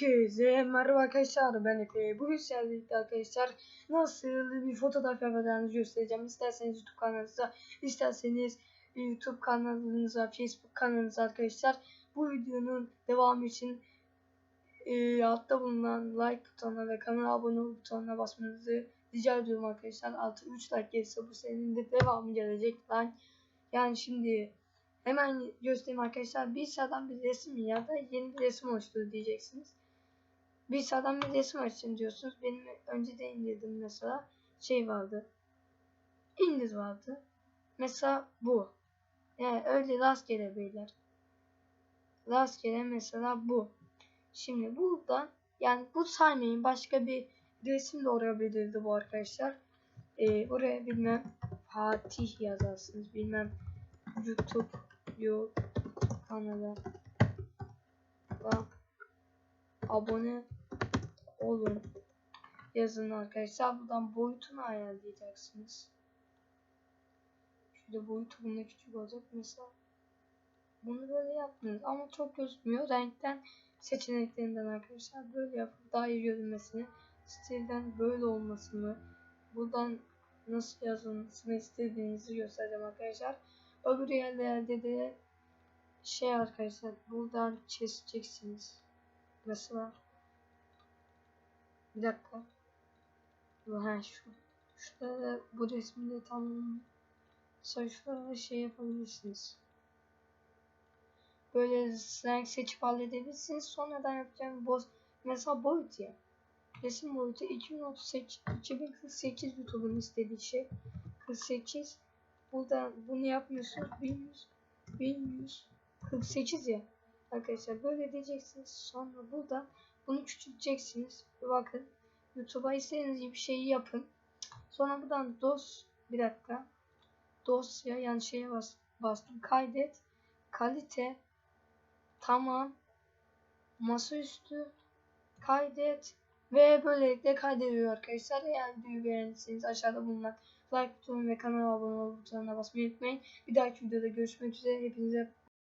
Herkese merhaba arkadaşlar ben Efe. Bugün sizlerle arkadaşlar nasıl bir fotoğraf yapacağınızı göstereceğim. İsterseniz YouTube kanalınıza, isterseniz YouTube kanalınıza, Facebook kanalınıza arkadaşlar. Bu videonun devamı için e, altta bulunan like butonuna ve kanala abone ol butonuna basmanızı rica ediyorum arkadaşlar. Altı 3 like gelirse bu senin de devamı gelecek lan. Yani şimdi Hemen göstereyim arkadaşlar. Bir sıradan bir resim ya da yeni bir resim oluştur diyeceksiniz. Bir sıradan bir resim açın diyorsunuz. Benim önceden indirdim mesela şey vardı. İndir vardı. Mesela bu. Yani öyle rastgele beyler. Rastgele mesela bu. Şimdi buradan yani bu saymayın başka bir resim de olabilirdi bu arkadaşlar. Ee, oraya bilmem Fatih yazarsınız. Bilmem YouTube yo kanala abone olun yazın arkadaşlar. Buradan boyutunu ayarlayacaksınız. Şurada boyutu bunda küçük olacak. Mesela bunu böyle yaptınız. Ama çok gözükmüyor. Renkten seçeneklerinden arkadaşlar böyle yapıp daha iyi görünmesini stilden böyle olmasını buradan nasıl yazılmasını istediğinizi göstereceğim arkadaşlar. Öbür yerlerde de şey arkadaşlar buradan keseceksiniz. Mesela bir dakika. Ha şu. Şurada bu resminde tam sayfalara şey yapabilirsiniz. Böyle renk seçip halledebilirsiniz. Sonradan yapacağım boz mesela boyut ya. Resim boyutu 2038 2048 YouTube'un istediği şey. 48 Burada bunu yapmıyorsunuz. 1100 1148 ya. Arkadaşlar böyle diyeceksiniz. Sonra burada bunu küçülteceksiniz. Bakın YouTube'a istediğiniz gibi şeyi yapın. Sonra buradan dos bir dakika. Dosya yani şeye bas, bastım. Kaydet. Kalite. Tamam. Masaüstü. Kaydet. Ve böylelikle kaydediyor arkadaşlar. Eğer videoyu beğendiyseniz aşağıda bulunan like butonu ve kanala abone ol butonuna basmayı unutmayın. Bir dahaki videoda görüşmek üzere. Hepinize